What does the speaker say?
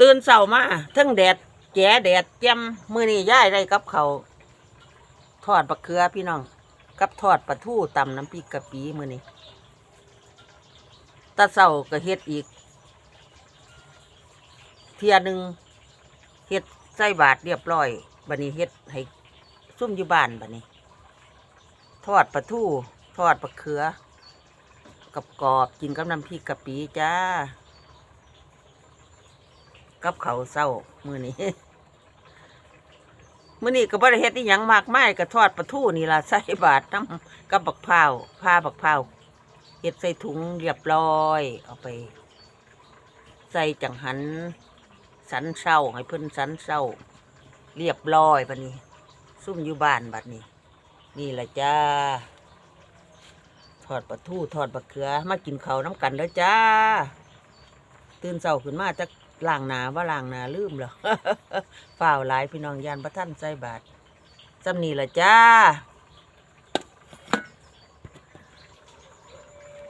ตื่นเช้ามาทั้งแดดแจ๋แดดแจ่มมือนี้ย้ายได้กับเขาวทอดบักเขือพี่น้อง กับทอดปลาทูตำน้ำพริกกะปิมื้อนี้ตาเช้าก็เฮ็ดอีก เทียหนึงเฮ็ดใส่บาทเรียบร้อยบัดนี้เฮ็ดให้ซุ่มอยู่บ้านบัดนี้ ทอดปลาทูทอดปลาเขือกับกรอบกินกับน้ำพริกกะปิจ้า กับเขาเศร้ามือนี้มือนี้ก็บริเฮ็ดนี่ยังมากมายก็ทอดปลาทูนี่ล่ะใส่บาทน้ำกับบักพร้าผ้าบักพร้าเฮ็ดใส่ถุงเรียบร้อย เอาไป ใส่จังหัน สันเศร้าให้เพิ่นสันเศร้า เรียบร้อยบัดนี้ ซุ่มอยู่บ้านบัดนี้ นี่แหละจ้าทอดปลาทูทอดปลาเขือ มากินเขาน้ำกันแล้วจ้า ตื่นเช้าขึ้นมาจะ ล้างหนาว่าล้างหนาลืมเหรอฝ่าวหลายพี่น้องยานพระท่านใจบาทจำนี่ละจ้า